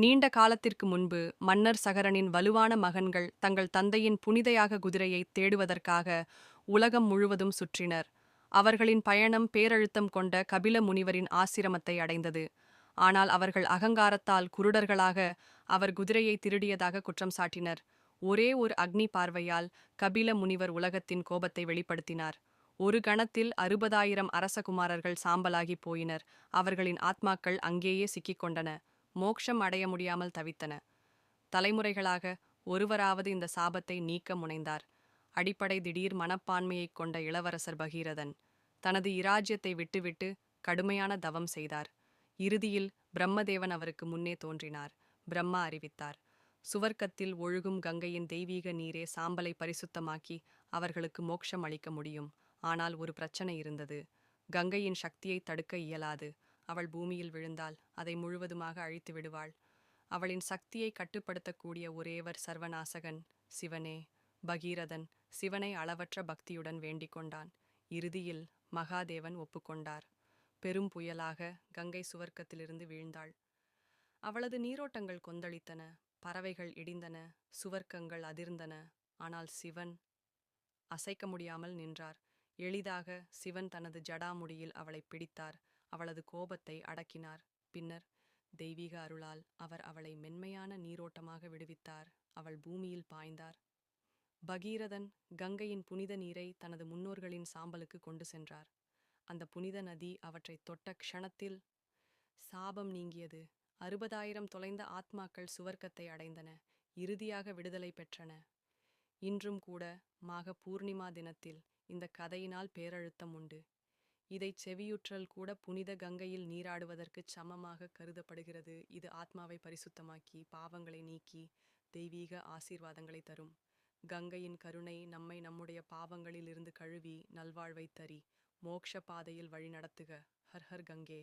நீண்ட காலத்திற்கு முன்பு மன்னர் சகரனின் வலுவான மகன்கள் தங்கள் தந்தையின் புனிதையாக குதிரையை தேடுவதற்காக உலகம் முழுவதும் சுற்றினர். அவர்களின் பயணம் பேரழுத்தம் கொண்ட கபில முனிவரின் ஆசிரமத்தை அடைந்தது. ஆனால் அவர்கள் அகங்காரத்தால் குருடர்களாக அவர் குதிரையை திருடியதாக குற்றம் சாட்டினர். ஒரே ஒரு அக்னி பார்வையால் கபில முனிவர் உலகத்தின் கோபத்தை வெளிப்படுத்தினார். ஒரு கணத்தில் அறுபதாயிரம் அரசகுமாரர்கள் சாம்பலாகி போயினர். அவர்களின் ஆத்மாக்கள் அங்கேயே சிக்கிக் கொண்டன. மோக்ஷம் அடைய முடியாமல் தவித்தன. தலைமுறைகளாக ஒருவராவது இந்த சாபத்தை நீக்க முனைந்தார். அடிப்படை திடீர் மனப்பான்மையைக் கொண்ட இளவரசர் பகீரதன் தனது இராஜ்யத்தை விட்டுவிட்டு கடுமையான தவம் செய்தார். இறுதியில் பிரம்மதேவன் அவருக்கு முன்னே தோன்றினார். பிரம்மா அறிவித்தார். சுவர்க்கத்தில் ஒழுகும் கங்கையின் தெய்வீக நீரே சாம்பலை பரிசுத்தமாக்கி அவர்களுக்கு மோட்சம் அளிக்க முடியும். ஆனால் ஒரு பிரச்சனை இருந்தது. கங்கையின் சக்தியை தடுக்க இயலாது. அவள் பூமியில் விழுந்தால் அதை முழுவதுமாக அழித்து விடுவாள். அவளின் சக்தியை கட்டுப்படுத்தக்கூடிய ஒரேவர் சர்வநாசகன் சிவனே. பகீரதன் சிவனை அளவற்ற பக்தியுடன் வேண்டிக் கொண்டான். இறுதியில் மகாதேவன் ஒப்புக்கொண்டார். பெரும் புயலாக கங்கை சுவர்க்கத்திலிருந்து வீழ்ந்தாள். அவளது நீரோட்டங்கள் கொந்தளித்தன. பறவைகள் இடிந்தன. சுவர்க்கங்கள் அதிர்ந்தன. ஆனால் சிவன் அசைக்க முடியாமல் நின்றார். எளிதாக சிவன் தனது ஜடாமுடியில் அவளை பிடித்தார். அவளது கோபத்தை அடக்கினார். பின்னர் தெய்வீக அருளால் அவர் அவளை மென்மையான நீரோட்டமாக விடுவித்தார். அவள் பூமியில் பாய்ந்தார். பகீரதன் கங்கையின் புனித நீரை தனது முன்னோர்களின் சாம்பலுக்கு கொண்டு சென்றார். அந்த புனித நதி அவற்றை தொட்ட க்ஷணத்தில் சாபம் நீங்கியது. அறுபதாயிரம் தொலைந்த ஆத்மாக்கள் சுவர்க்கத்தை அடைந்தன. இறுதியாக விடுதலை பெற்றன. இன்றும் கூட மாக பூர்ணிமா தினத்தில் இந்த கதையினால் பேரழுத்தம் உண்டு. இதைச் செவியுற்றல் கூட புனித கங்கையில் நீராடுவதற்குச் சமமாக கருதப்படுகிறது. இது ஆத்மாவை பரிசுத்தமாக்கி பாவங்களை நீக்கி தெய்வீக ஆசீர்வாதங்களை தரும். கங்கையின் கருணை நம்மை நம்முடைய பாவங்களிலிருந்து கழுவி நல்வாழ்வை தரி. மோக்ஷ பாதையில் வழிநடத்துக. Her her Gange.